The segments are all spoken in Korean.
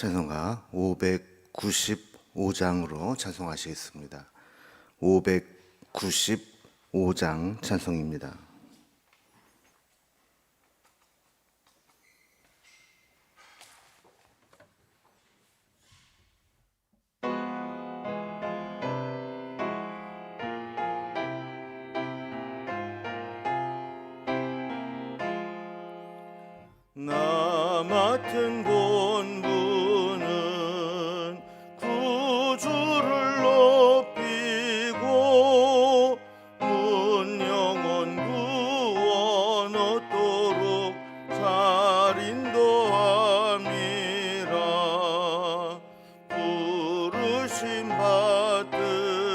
찬송가 595장으로 찬송하시겠습니다. 595장 찬송입니다. 부르심 받들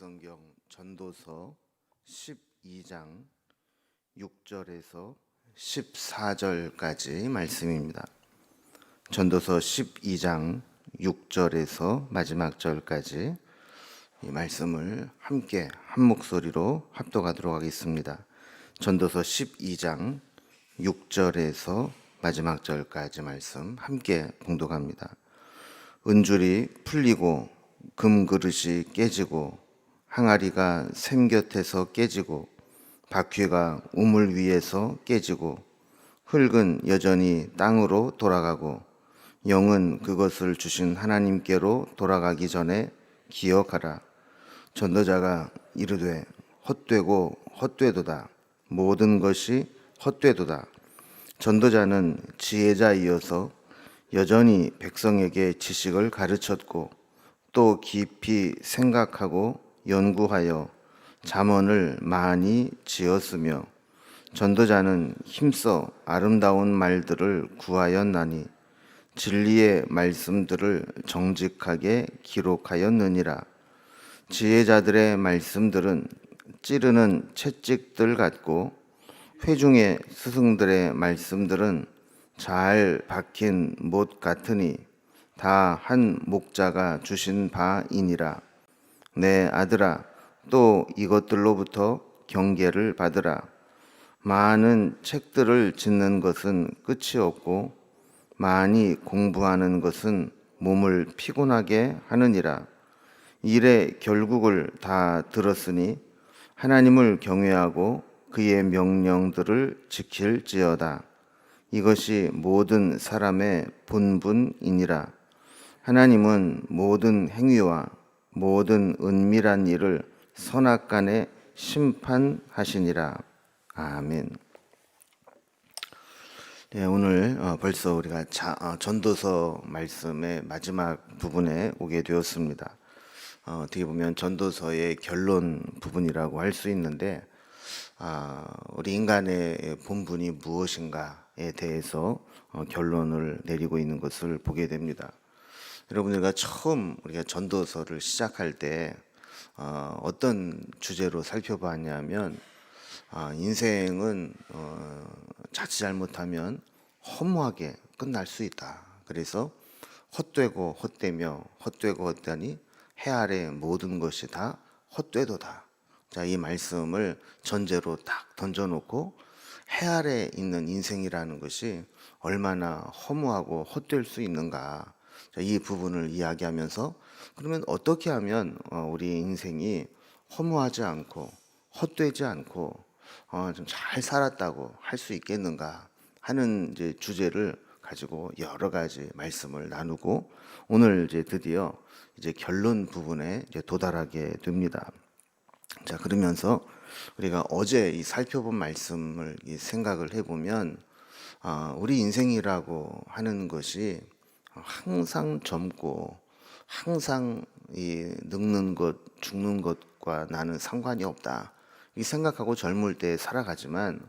말씀 구약 성경 전도서 12장 6절에서 14절까지 말씀입니다. 전도서 12장 6절에서 마지막 절까지 이 말씀을 함께 한 목소리로 합독하도록 하겠습니다. 전도서 12장 6절에서 마지막 절까지 말씀 함께 봉독합니다. 은줄이 풀리고 금그릇이 깨지고 항아리가 샘 곁에서 깨지고 바퀴가 우물 위에서 깨지고 흙은 여전히 땅으로 돌아가고 영은 그것을 주신 하나님께로 돌아가기 전에 기억하라. 전도자가 이르되 헛되고 헛되도다. 모든 것이 헛되도다. 전도자는 지혜자이어서 여전히 백성에게 지식을 가르쳤고 또 깊이 생각하고 연구하여 잠언을 많이 지었으며 전도자는 힘써 아름다운 말들을 구하였나니 진리의 말씀들을 정직하게 기록하였느니라. 지혜자들의 말씀들은 찌르는 채찍들 같고 회중의 스승들의 말씀들은 잘 박힌 못 같으니 다 한 목자가 주신 바이니라 내 아들아 또 이것들로부터 경계를 받으라 많은 책들을 짓는 것은 끝이 없고 많이 공부하는 것은 몸을 피곤하게 하느니라 일의 결국을 다 들었으니 하나님을 경외하고 그의 명령들을 지킬지어다. 이것이 모든 사람의 본분이니라. 하나님은 모든 행위와 모든 은밀한 일을 선악 간에 심판하시니라. 아멘. 네, 오늘 어, 벌써 우리가 자, 어, 전도서 말씀의 마지막 부분에 오게 되었습니다. 어, 어떻게 보면 전도서의 결론 부분이라고 할 수 있는데 아, 우리 인간의 본분이 무엇인가에 대해서 어, 결론을 내리고 있는 것을 보게 됩니다. 여러분들과 처음 우리가 전도서를 시작할 때 어, 어떤 주제로 살펴봤냐면 아, 인생은 어, 자칫 잘못하면 허무하게 끝날 수 있다. 그래서 헛되고 헛되며 헛되고 헛되니 해 아래 모든 것이 다 헛되도다. 자, 이 말씀을 전제로 딱 던져놓고 해 아래 있는 인생이라는 것이 얼마나 허무하고 헛될 수 있는가. 자, 이 부분을 이야기하면서 그러면 어떻게 하면 어, 우리 인생이 허무하지 않고 헛되지 않고 어, 좀잘 살았다고 할 수 있겠는가 하는 이제 주제를 가지고 여러 가지 말씀을 나누고 오늘 이제 드디어 이제 결론 부분에 이제 도달하게 됩니다. 자 그러면서 우리가 어제 이 살펴본 말씀을 이 생각을 해보면 아, 우리 인생이라고 하는 것이 항상 젊고 항상 이 늙는 것 죽는 것과 나는 상관이 없다 이 생각하고 젊을 때 살아가지만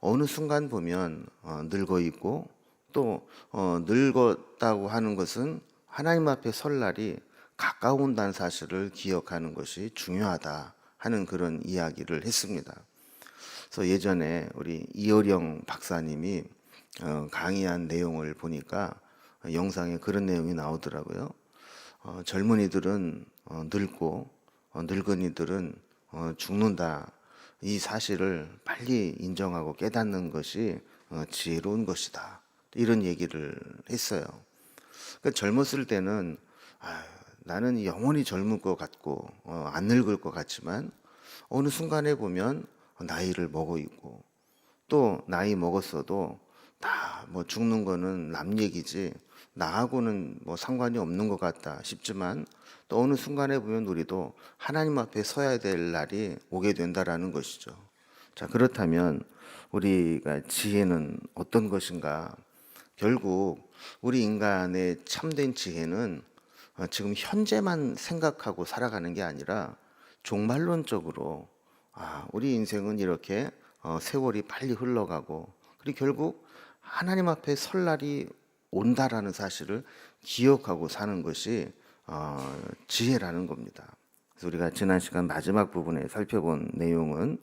어느 순간 보면 어, 늙어 있고 또 어, 늙었다고 하는 것은 하나님 앞에 설 날이 가까운다는 사실을 기억하는 것이 중요하다 하는 그런 이야기를 했습니다. 그래서 예전에 우리 이어령 박사님이 어, 강의한 내용을 보니까 영상에 그런 내용이 나오더라고요. 어, 젊은이들은 어, 늙고 어, 늙은이들은 어, 죽는다. 이 사실을 빨리 인정하고 깨닫는 것이 어, 지혜로운 것이다. 이런 얘기를 했어요. 그러니까 젊었을 때는 아, 나는 영원히 젊을 것 같고 어, 안 늙을 것 같지만 어느 순간에 보면 나이를 먹어 있고 또 나이 먹었어도 다 뭐 죽는 거는 남 얘기지 나하고는 뭐 상관이 없는 것 같다 싶지만 또 어느 순간에 보면 우리도 하나님 앞에 서야 될 날이 오게 된다라는 것이죠. 자 그렇다면 우리가 지혜는 어떤 것인가? 결국 우리 인간의 참된 지혜는 어, 지금 현재만 생각하고 살아가는 게 아니라 종말론적으로 아, 우리 인생은 이렇게 어, 세월이 빨리 흘러가고 그리고 결국 하나님 앞에 설 날이 온다라는 사실을 기억하고 사는 것이 어, 지혜라는 겁니다. 그래서 우리가 지난 시간 마지막 부분에 살펴본 내용은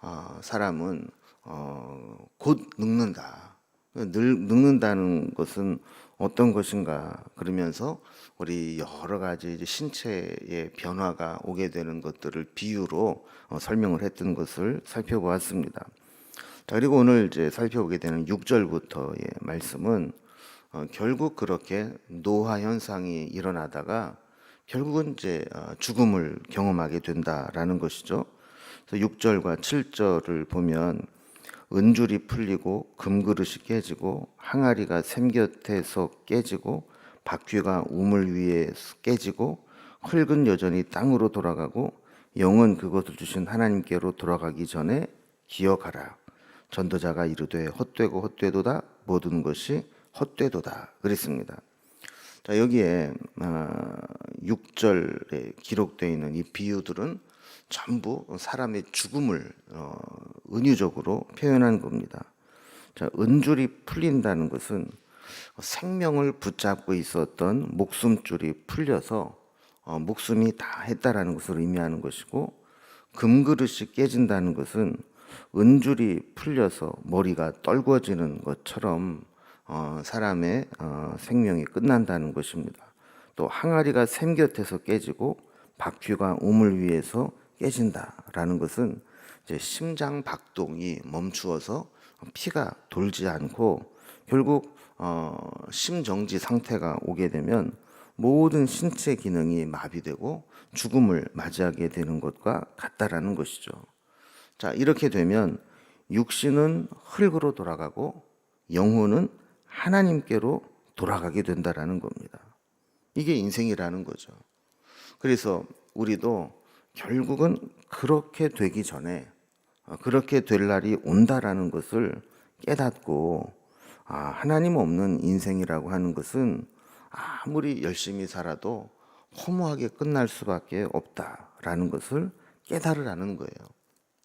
어, 사람은 어, 곧 늙는다. 늙, 늙는다는 것은 어떤 것인가 그러면서 우리 여러 가지 신체의 변화가 오게 되는 것들을 비유로 어, 설명을 했던 것을 살펴보았습니다. 자, 그리고 오늘 이제 살펴보게 되는 6절부터의 말씀은 어, 결국 그렇게 노화 현상이 일어나다가 결국은 이제 어, 죽음을 경험하게 된다라는 것이죠. 그래서 6절과 7절을 보면 은줄이 풀리고 금그릇이 깨지고 항아리가 샘곁에서 깨지고 바퀴가 우물 위에 깨지고 흙은 여전히 땅으로 돌아가고 영은 그것을 주신 하나님께로 돌아가기 전에 기억하라. 전도자가 이르되 헛되고 헛되도다 모든 것이 헛되도다 그랬습니다. 자 여기에 6절에 기록되어 있는 이 비유들은 전부 사람의 죽음을 어, 은유적으로 표현한 겁니다. 자, 은줄이 풀린다는 것은 생명을 붙잡고 있었던 목숨줄이 풀려서 어, 목숨이 다 했다라는 것을 의미하는 것이고 금그릇이 깨진다는 것은 은줄이 풀려서 머리가 떨궈지는 것처럼 어, 사람의 어, 생명이 끝난다는 것입니다. 또 항아리가 샘 곁에서 깨지고 바퀴가 우물 위에서 깨진다라는 것은 이제 심장 박동이 멈추어서 피가 돌지 않고 결국 어, 심정지 상태가 오게 되면 모든 신체 기능이 마비되고 죽음을 맞이하게 되는 것과 같다라는 것이죠. 자, 이렇게 되면 육신은 흙으로 돌아가고 영혼은 하나님께로 돌아가게 된다라는 겁니다. 이게 인생이라는 거죠. 그래서 우리도 결국은 그렇게 되기 전에 어, 그렇게 될 날이 온다라는 것을 깨닫고 아, 하나님 없는 인생이라고 하는 것은 아무리 열심히 살아도 허무하게 끝날 수밖에 없다라는 것을 깨달으라는 거예요.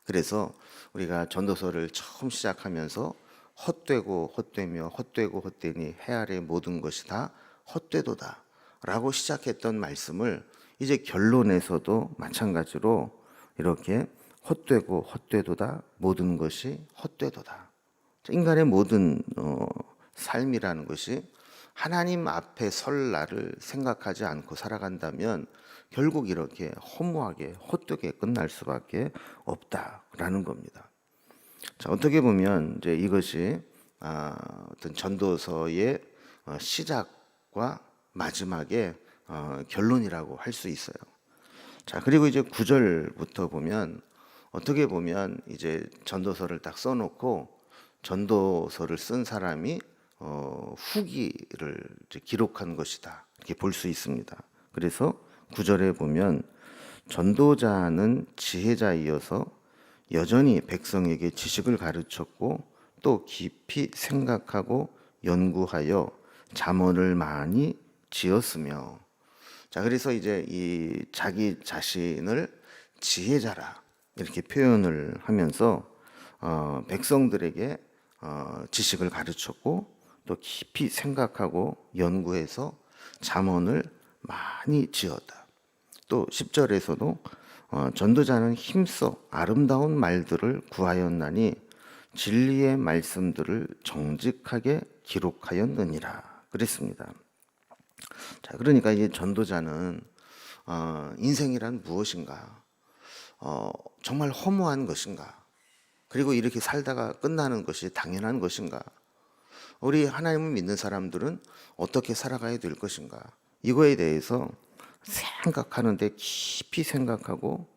그래서 우리가 전도서를 처음 시작하면서 헛되고 헛되며 헛되고 헛되니 해 아래 모든 것이 다 헛되도다 라고 시작했던 말씀을 이제 결론에서도 마찬가지로 이렇게 헛되고 헛되도다 모든 것이 헛되도다 인간의 모든 어, 삶이라는 것이 하나님 앞에 설 날을 생각하지 않고 살아간다면 결국 이렇게 허무하게 헛되게 끝날 수밖에 없다라는 겁니다. 자, 어떻게 보면 이제 이것이 아, 어떤 전도서의 어, 시작과 마지막의 어, 결론이라고 할 수 있어요. 자, 그리고 이제 구절부터 보면 어떻게 보면 이제 전도서를 딱 써놓고 전도서를 쓴 사람이 어, 후기를 기록한 것이다 이렇게 볼 수 있습니다. 그래서 구절에 보면 전도자는 지혜자이어서 여전히 백성에게 지식을 가르쳤고 또 깊이 생각하고 연구하여 잠언을 많이 지었으며 자 그래서 이제 이 자기 자신을 지혜자라 이렇게 표현을 하면서 어, 백성들에게 어, 지식을 가르쳤고 또 깊이 생각하고 연구해서 잠언을 많이 지었다. 또 10절에서도 어, 전도자는 힘써 아름다운 말들을 구하였나니 진리의 말씀들을 정직하게 기록하였느니라 그랬습니다. 자, 그러니까 이 전도자는 어, 인생이란 무엇인가? 어, 정말 허무한 것인가? 그리고 이렇게 살다가 끝나는 것이 당연한 것인가? 우리 하나님을 믿는 사람들은 어떻게 살아가야 될 것인가? 이거에 대해서 생각하는데 깊이 생각하고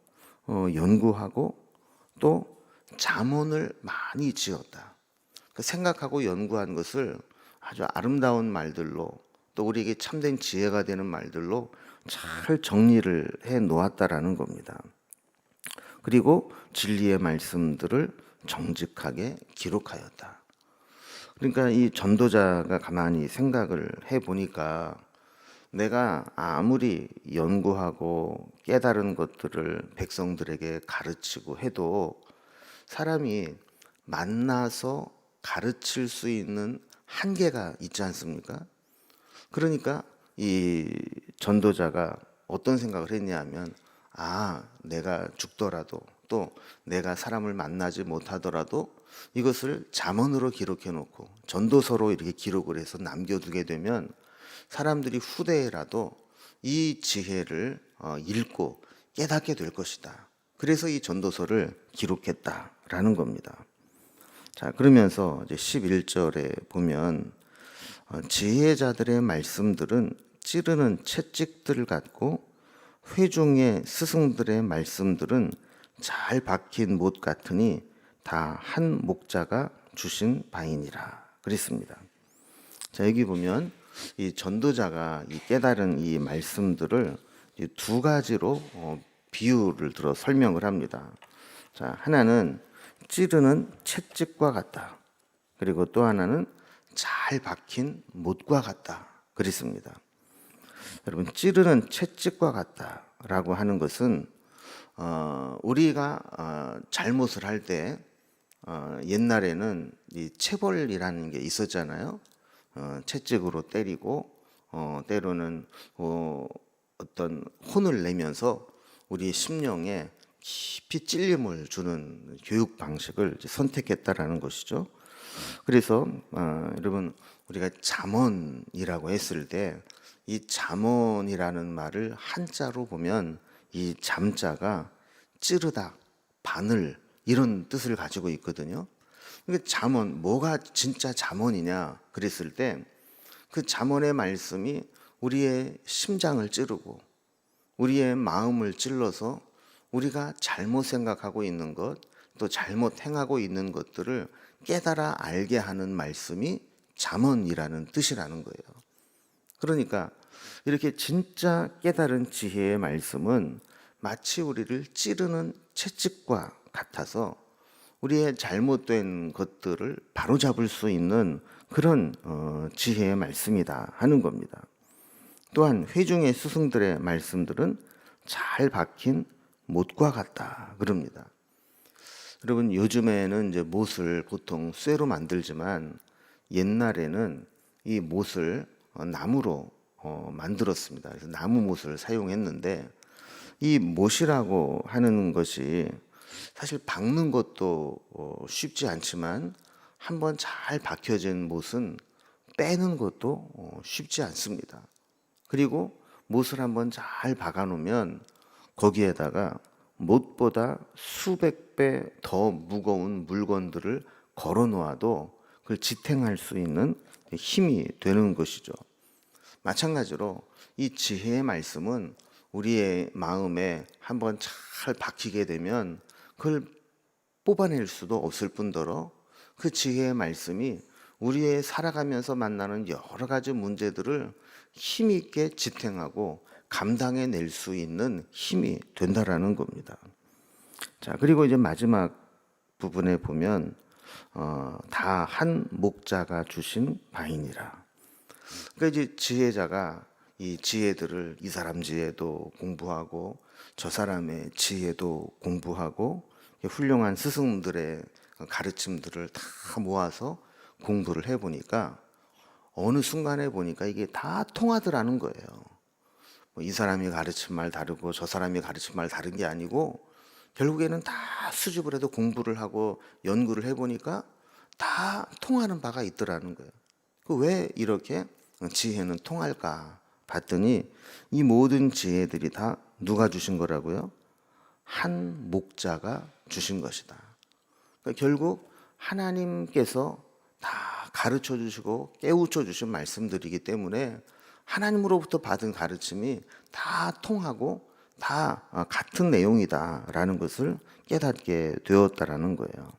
어, 연구하고 또 잠언을 많이 지었다. 그 생각하고 연구한 것을 아주 아름다운 말들로 또 우리에게 참된 지혜가 되는 말들로 잘 정리를 해 놓았다라는 겁니다. 그리고 진리의 말씀들을 정직하게 기록하였다. 그러니까 이 전도자가 가만히 생각을 해 보니까 내가 아무리 연구하고 깨달은 것들을 백성들에게 가르치고 해도 사람이 만나서 가르칠 수 있는 한계가 있지 않습니까? 그러니까 이 전도자가 어떤 생각을 했냐 하면 아, 내가 죽더라도 또 내가 사람을 만나지 못하더라도 이것을 잠언으로 기록해 놓고 전도서로 이렇게 기록을 해서 남겨두게 되면 사람들이 후대에라도 이 지혜를 어, 읽고 깨닫게 될 것이다. 그래서 이 전도서를 기록했다라는 겁니다. 자, 그러면서 이제 11절에 보면 어, 지혜자들의 말씀들은 찌르는 채찍들 같고 회중의 스승들의 말씀들은 잘 박힌 못 같으니 다 한 목자가 주신 바이니라 그랬습니다. 자 여기 보면 이 전도자가 이 깨달은 이 말씀들을 이 두 가지로 어, 비유를 들어 설명을 합니다. 자 하나는 찌르는 채찍과 같다. 그리고 또 하나는 잘 박힌 못과 같다. 그랬습니다. 여러분 찌르는 채찍과 같다라고 하는 것은 어, 우리가 어, 잘못을 할때 어, 옛날에는 이 체벌이라는 게 있었잖아요. 어, 채찍으로 때리고 어, 때로는 어, 어떤 혼을 내면서 우리 심령에 깊이 찔림을 주는 교육 방식을 선택했다라는 것이죠. 그래서 어, 여러분 우리가 잠언이라고 했을 때 이 잠언이라는 말을 한자로 보면 이 잠자가 찌르다, 바늘 이런 뜻을 가지고 있거든요. 그러니까 잠언 뭐가 진짜 잠언이냐 그랬을 때 그 잠언의 말씀이 우리의 심장을 찌르고 우리의 마음을 찔러서 우리가 잘못 생각하고 있는 것, 또 잘못 행하고 있는 것들을 깨달아 알게 하는 말씀이 잠언이라는 뜻이라는 거예요. 그러니까 이렇게 진짜 깨달은 지혜의 말씀은 마치 우리를 찌르는 채찍과 같아서 우리의 잘못된 것들을 바로잡을 수 있는 그런 어, 지혜의 말씀이다 하는 겁니다. 또한 회중의 스승들의 말씀들은 잘 박힌 못과 같다 그럽니다. 여러분 요즘에는 이제 못을 보통 쇠로 만들지만 옛날에는 이 못을 어, 나무로 어, 만들었습니다. 그래서 나무 못을 사용했는데 이 못이라고 하는 것이 사실 박는 것도 어, 쉽지 않지만 한번 잘 박혀진 못은 빼는 것도 어, 쉽지 않습니다. 그리고 못을 한번 잘 박아 놓으면 거기에다가 못보다 수백 배 더 무거운 물건들을 걸어 놓아도 그걸 지탱할 수 있는 힘이 되는 것이죠. 마찬가지로 이 지혜의 말씀은 우리의 마음에 한번 잘 박히게 되면 그걸 뽑아낼 수도 없을 뿐더러 그 지혜의 말씀이 우리의 살아가면서 만나는 여러 가지 문제들을 힘 있게 지탱하고 감당해 낼 수 있는 힘이 된다라는 겁니다. 자, 그리고 이제 마지막 부분에 보면 어, 다 한 목자가 주신 바이니라. 그러니까 이제 지혜자가 이 지혜들을 이 사람 지혜도 공부하고 저 사람의 지혜도 공부하고 훌륭한 스승들의 가르침들을 다 모아서 공부를 해 보니까 어느 순간에 보니까 이게 다 통하더라는 거예요. 뭐 이 사람이 가르친 말 다르고 저 사람이 가르친 말 다른 게 아니고 결국에는 다 수집을 해도 공부를 하고 연구를 해 보니까 다 통하는 바가 있더라는 거예요. 그 왜 이렇게 지혜는 통할까 봤더니 이 모든 지혜들이 다 누가 주신 거라고요? 한 목자가 주신 것이다. 그러니까 결국 하나님께서 다 가르쳐 주시고 깨우쳐 주신 말씀들이기 때문에 하나님으로부터 받은 가르침이 다 통하고 다 같은 내용이다라는 것을 깨닫게 되었다라는 거예요.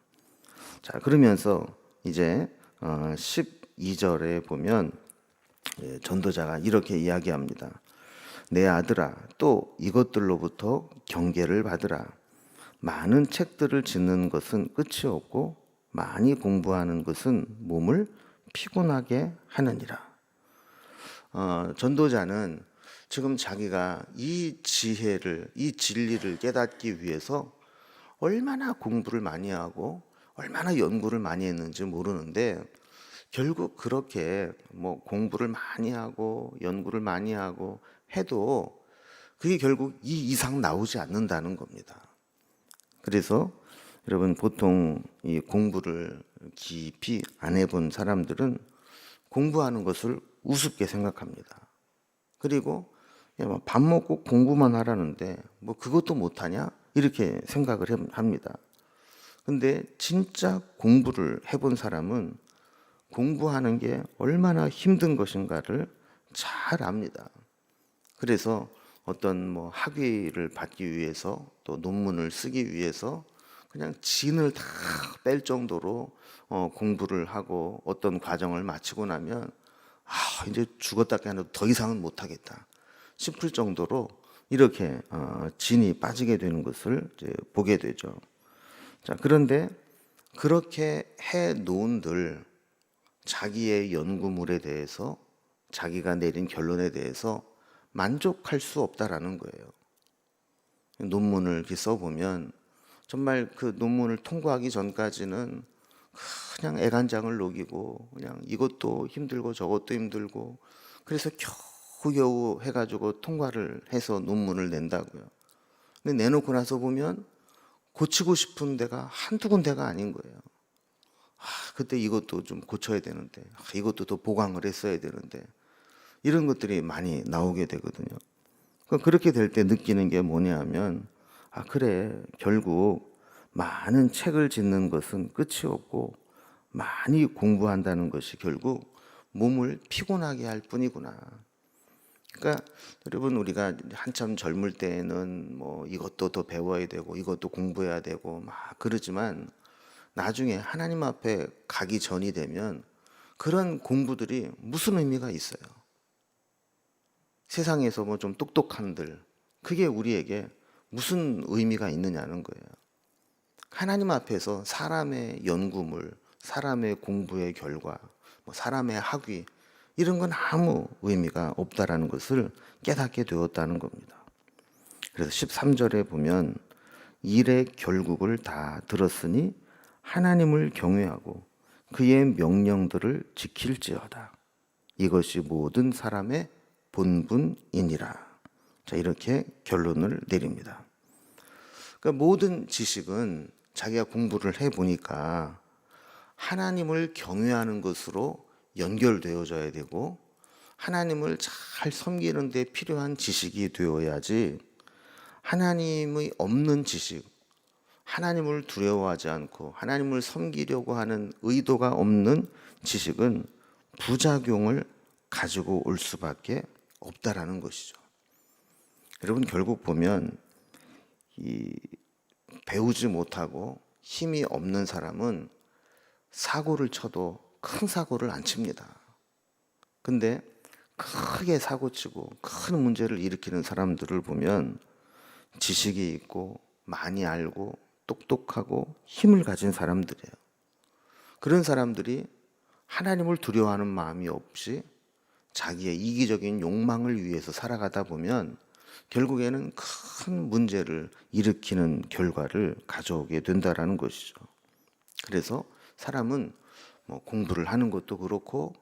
자, 그러면서 이제 12절에 보면 예, 전도자가 이렇게 이야기합니다. 내 아들아, 또 이것들로부터 경계를 받으라. 많은 책들을 짓는 것은 끝이 없고 많이 공부하는 것은 몸을 피곤하게 하느니라. 어, 전도자는 지금 자기가 이 지혜를, 이 진리를 깨닫기 위해서 얼마나 공부를 많이 하고 얼마나 연구를 많이 했는지 모르는데 결국 그렇게 뭐 공부를 많이 하고 연구를 많이 하고 해도 그게 결국 이 이상 나오지 않는다는 겁니다. 그래서 여러분 보통 이 공부를 깊이 안 해본 사람들은 공부하는 것을 우습게 생각합니다. 그리고 뭐밥 먹고 공부만 하라는데 뭐 그것도 못하냐 이렇게 생각을 합니다. 근데 진짜 공부를 해본 사람은 공부하는 게 얼마나 힘든 것인가를 잘 압니다. 그래서 어떤 뭐 학위를 받기 위해서 또 논문을 쓰기 위해서 그냥 진을 다 뺄 정도로 어, 공부를 하고 어떤 과정을 마치고 나면 아 이제 죽었다게 하나 더 이상은 못하겠다 싶을 정도로 이렇게 어, 진이 빠지게 되는 것을 보게 되죠. 자 그런데 그렇게 해 놓은들 자기의 연구물에 대해서 자기가 내린 결론에 대해서 만족할 수 없다라는 거예요. 논문을 이렇게 써보면 정말 그 논문을 통과하기 전까지는 그냥 애간장을 녹이고 그냥 이것도 힘들고 저것도 힘들고 그래서 겨우겨우 해가지고 통과를 해서 논문을 낸다고요. 근데 내놓고 나서 보면 고치고 싶은 데가 한두 군데가 아닌 거예요. 아, 그때 이것도 좀 고쳐야 되는데, 아, 이것도 더 보강을 했어야 되는데, 이런 것들이 많이 나오게 되거든요. 그러니까 그렇게 될 때 느끼는 게 뭐냐 하면, 아, 그래. 결국 많은 책을 짓는 것은 끝이 없고, 많이 공부한다는 것이 결국 몸을 피곤하게 할 뿐이구나. 그러니까 여러분 우리가 한참 젊을 때는 뭐 이것도 더 배워야 되고 이것도 공부해야 되고 막 그러지만 나중에 하나님 앞에 가기 전이 되면 그런 공부들이 무슨 의미가 있어요? 세상에서 뭐 좀 똑똑한들 그게 우리에게 무슨 의미가 있느냐는 거예요. 하나님 앞에서 사람의 연구물, 사람의 공부의 결과, 뭐 사람의 학위 이런 건 아무 의미가 없다라는 것을 깨닫게 되었다는 겁니다. 그래서 13절에 보면 일의 결국을 다 들었으니 하나님을 경외하고 그의 명령들을 지킬지어다. 이것이 모든 사람의 본분이니라. 자, 이렇게 결론을 내립니다. 그러니까 모든 지식은 자기가 공부를 해 보니까 하나님을 경외하는 것으로 연결되어져야 되고 하나님을 잘 섬기는 데 필요한 지식이 되어야지 하나님의 없는 지식, 하나님을 두려워하지 않고 하나님을 섬기려고 하는 의도가 없는 지식은 부작용을 가지고 올 수밖에 없다라는 것이죠. 여러분 결국 보면 이 배우지 못하고 힘이 없는 사람은 사고를 쳐도 큰 사고를 안 칩니다. 근데 크게 사고 치고 큰 문제를 일으키는 사람들을 보면 지식이 있고 많이 알고 똑똑하고 힘을 가진 사람들이에요. 그런 사람들이 하나님을 두려워하는 마음이 없이 자기의 이기적인 욕망을 위해서 살아가다 보면 결국에는 큰 문제를 일으키는 결과를 가져오게 된다라는 것이죠. 그래서 사람은 뭐 공부를 하는 것도 그렇고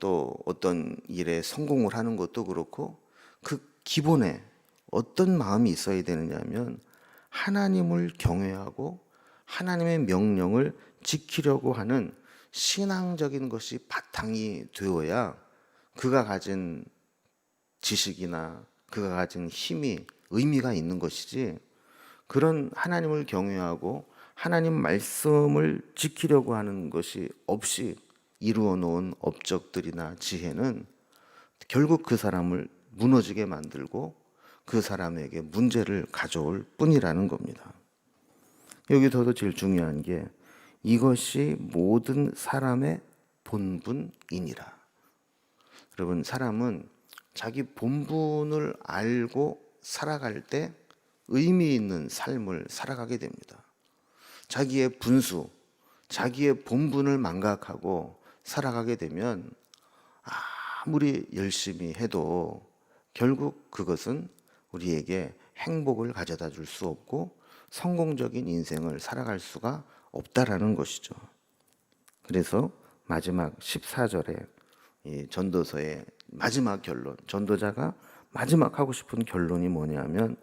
또 어떤 일에 성공을 하는 것도 그렇고 그 기본에 어떤 마음이 있어야 되느냐면 하나님을 경외하고 하나님의 명령을 지키려고 하는 신앙적인 것이 바탕이 되어야 그가 가진 지식이나 그가 가진 힘이 의미가 있는 것이지 그런 하나님을 경외하고 하나님 말씀을 지키려고 하는 것이 없이 이루어 놓은 업적들이나 지혜는 결국 그 사람을 무너지게 만들고 그 사람에게 문제를 가져올 뿐이라는 겁니다. 여기서도 제일 중요한 게 이것이 모든 사람의 본분이니라. 여러분, 사람은 자기 본분을 알고 살아갈 때 의미 있는 삶을 살아가게 됩니다. 자기의 분수, 자기의 본분을 망각하고 살아가게 되면 아무리 열심히 해도 결국 그것은 우리에게 행복을 가져다 줄 수 없고 성공적인 인생을 살아갈 수가 없다라는 것이죠. 그래서 마지막 14절에 이 전도서의 마지막 결론, 전도자가 마지막 하고 싶은 결론이 뭐냐면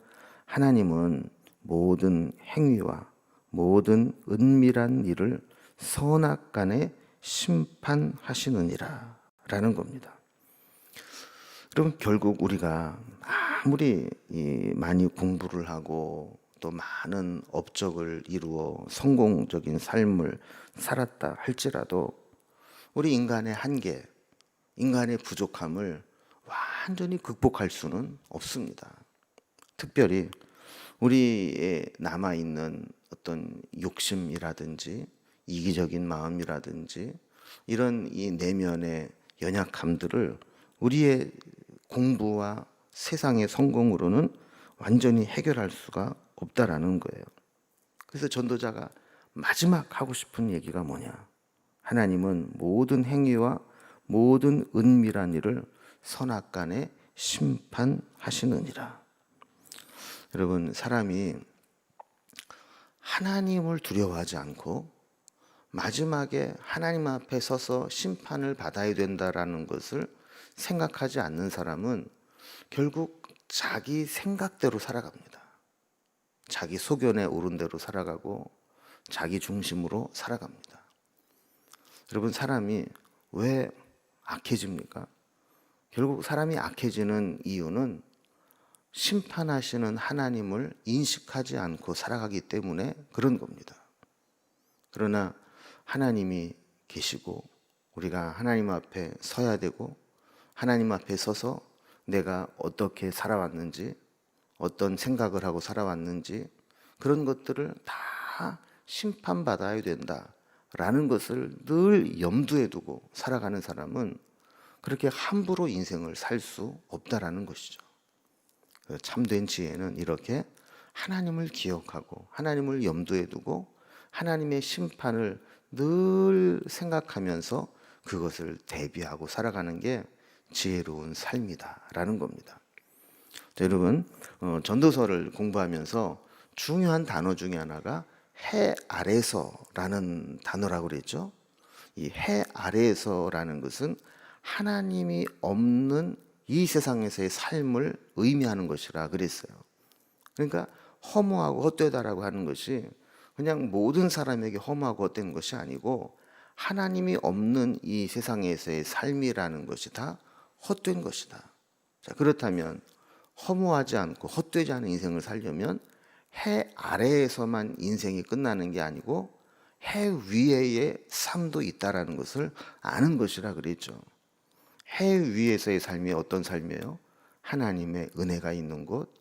하나님은 모든 행위와 모든 은밀한 일을 선악 간에 심판하시느니라 라는 겁니다. 그럼 결국 우리가 아무리 많이 공부를 하고 또 많은 업적을 이루어 성공적인 삶을 살았다 할지라도 우리 인간의 한계, 인간의 부족함을 완전히 극복할 수는 없습니다. 특별히 우리의 남아 있는 어떤 욕심이라든지 이기적인 마음이라든지 이런 이 내면의 연약함들을 우리의 공부와 세상의 성공으로는 완전히 해결할 수가 없다라는 거예요. 그래서 전도자가 마지막 하고 싶은 얘기가 뭐냐? 하나님은 모든 행위와 모든 은밀한 일을 선악 간에 심판하시느니라. 여러분, 사람이 하나님을 두려워하지 않고 마지막에 하나님 앞에 서서 심판을 받아야 된다라는 것을 생각하지 않는 사람은 결국 자기 생각대로 살아갑니다. 자기 소견에 오른 대로 살아가고 자기 중심으로 살아갑니다. 여러분 사람이 왜 악해집니까? 결국 사람이 악해지는 이유는 심판하시는 하나님을 인식하지 않고 살아가기 때문에 그런 겁니다. 그러나 하나님이 계시고 우리가 하나님 앞에 서야 되고 하나님 앞에 서서 내가 어떻게 살아왔는지 어떤 생각을 하고 살아왔는지 그런 것들을 다 심판받아야 된다 라는 것을 늘 염두에 두고 살아가는 사람은 그렇게 함부로 인생을 살 수 없다라는 것이죠. 참된 지혜는 이렇게 하나님을 기억하고 하나님을 염두에 두고 하나님의 심판을 늘 생각하면서 그것을 대비하고 살아가는 게 지혜로운 삶이다라는 겁니다. 자, 여러분 어, 전도서를 공부하면서 중요한 단어 중에 하나가 해 아래서라는 단어라고 그랬죠. 이 해 아래에서라는 것은 하나님이 없는 이 세상에서의 삶을 의미하는 것이라 그랬어요. 그러니까 허무하고 헛되다라고 하는 것이 그냥 모든 사람에게 허무하고 헛된 것이 아니고 하나님이 없는 이 세상에서의 삶이라는 것이 다 헛된 것이다. 자, 그렇다면 허무하지 않고 헛되지 않은 인생을 살려면 해 아래에서만 인생이 끝나는 게 아니고 해 위에의 삶도 있다라는 것을 아는 것이라 그랬죠. 해 위에서의 삶이 어떤 삶이에요? 하나님의 은혜가 있는 곳,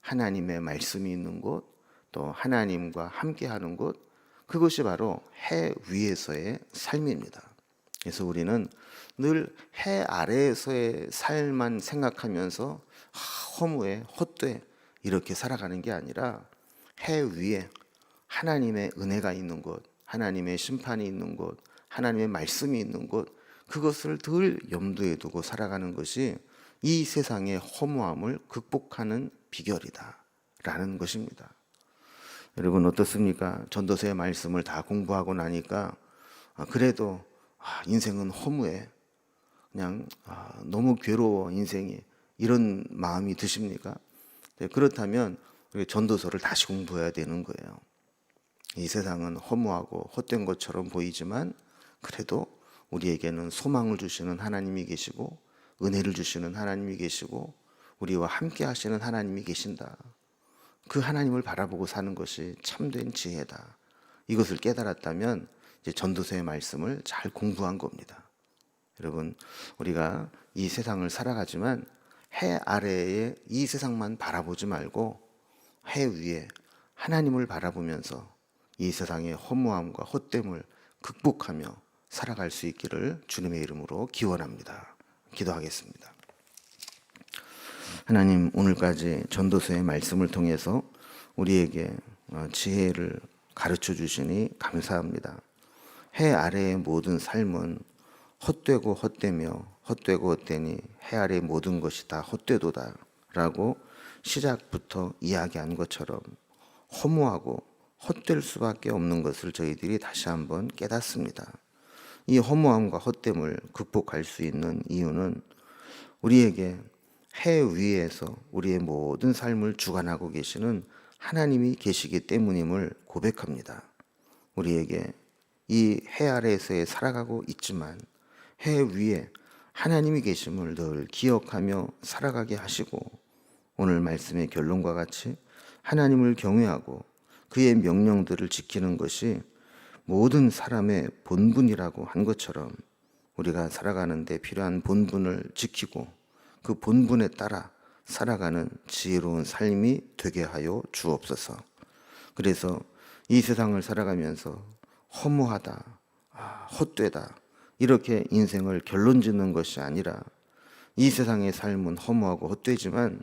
하나님의 말씀이 있는 곳, 또 하나님과 함께하는 곳 그것이 바로 해 위에서의 삶입니다. 그래서 우리는 늘 해 아래에서의 삶만 생각하면서 아, 허무해 헛돼 이렇게 살아가는 게 아니라 해 위에 하나님의 은혜가 있는 곳, 하나님의 심판이 있는 곳, 하나님의 말씀이 있는 곳, 그것을 늘 염두에 두고 살아가는 것이 이 세상의 허무함을 극복하는 비결이다. 라는 것입니다. 여러분 어떻습니까? 전도서의 말씀을 다 공부하고 나니까 아, 그래도 아, 인생은 허무해. 그냥 아, 너무 괴로워 인생이 이런 마음이 드십니까? 네, 그렇다면 전도서를 다시 공부해야 되는 거예요. 이 세상은 허무하고 헛된 것처럼 보이지만 그래도 우리에게는 소망을 주시는 하나님이 계시고 은혜를 주시는 하나님이 계시고 우리와 함께 하시는 하나님이 계신다. 그 하나님을 바라보고 사는 것이 참된 지혜다. 이것을 깨달았다면 이제 전도서의 말씀을 잘 공부한 겁니다. 여러분, 우리가 이 세상을 살아가지만 해 아래에 이 세상만 바라보지 말고 해 위에 하나님을 바라보면서 이 세상의 허무함과 헛됨을 극복하며 살아갈 수 있기를 주님의 이름으로 기원합니다. 기도하겠습니다. 하나님 오늘까지 전도서의 말씀을 통해서 우리에게 어, 지혜를 가르쳐 주시니 감사합니다. 해 아래의 모든 삶은 헛되고 헛되며 헛되고 헛되니 해 아래의 모든 것이 다 헛되도다라고 시작부터 이야기한 것처럼 허무하고 헛될 수밖에 없는 것을 저희들이 다시 한번 깨닫습니다. 이 허무함과 헛됨을 극복할 수 있는 이유는 우리에게 해 위에서 우리의 모든 삶을 주관하고 계시는 하나님이 계시기 때문임을 고백합니다. 우리에게 이 해 아래에서의 살아가고 있지만 해 위에 하나님이 계심을 늘 기억하며 살아가게 하시고 오늘 말씀의 결론과 같이 하나님을 경외하고 그의 명령들을 지키는 것이 모든 사람의 본분이라고 한 것처럼 우리가 살아가는데 필요한 본분을 지키고 그 본분에 따라 살아가는 지혜로운 삶이 되게 하여 주옵소서. 그래서 이 세상을 살아가면서 허무하다, 아, 헛되다, 이렇게 인생을 결론 짓는 것이 아니라 이 세상의 삶은 허무하고 헛되지만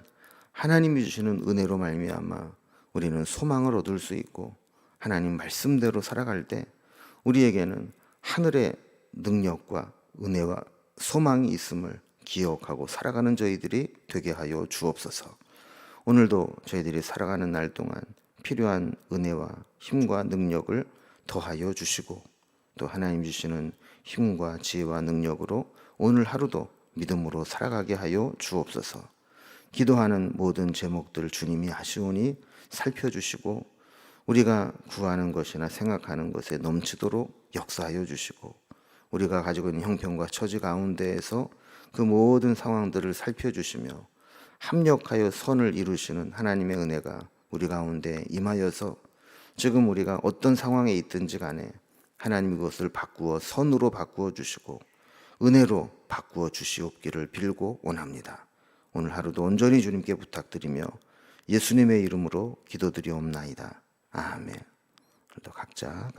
하나님이 주시는 은혜로 말미암아 우리는 소망을 얻을 수 있고 하나님 말씀대로 살아갈 때 우리에게는 하늘의 능력과 은혜와 소망이 있음을 기억하고 살아가는 저희들이 되게 하여 주옵소서. 오늘도 저희들이 살아가는 날 동안 필요한 은혜와 힘과 능력을 더하여 주시고 또 하나님 주시는 힘과 지혜와 능력으로 오늘 하루도 믿음으로 살아가게 하여 주옵소서. 기도하는 모든 제목들 주님이 아시오니 살펴주시고 우리가 구하는 것이나 생각하는 것에 넘치도록 역사하여 주시고 우리가 가지고 있는 형편과 처지 가운데에서 그 모든 상황들을 살펴주시며 합력하여 선을 이루시는 하나님의 은혜가 우리 가운데 임하여서 지금 우리가 어떤 상황에 있든지 간에 하나님 그것을 바꾸어 선으로 바꾸어 주시고 은혜로 바꾸어 주시옵기를 빌고 원합니다. 오늘 하루도 온전히 주님께 부탁드리며 예수님의 이름으로 기도드리옵나이다. 아멘. 또 각자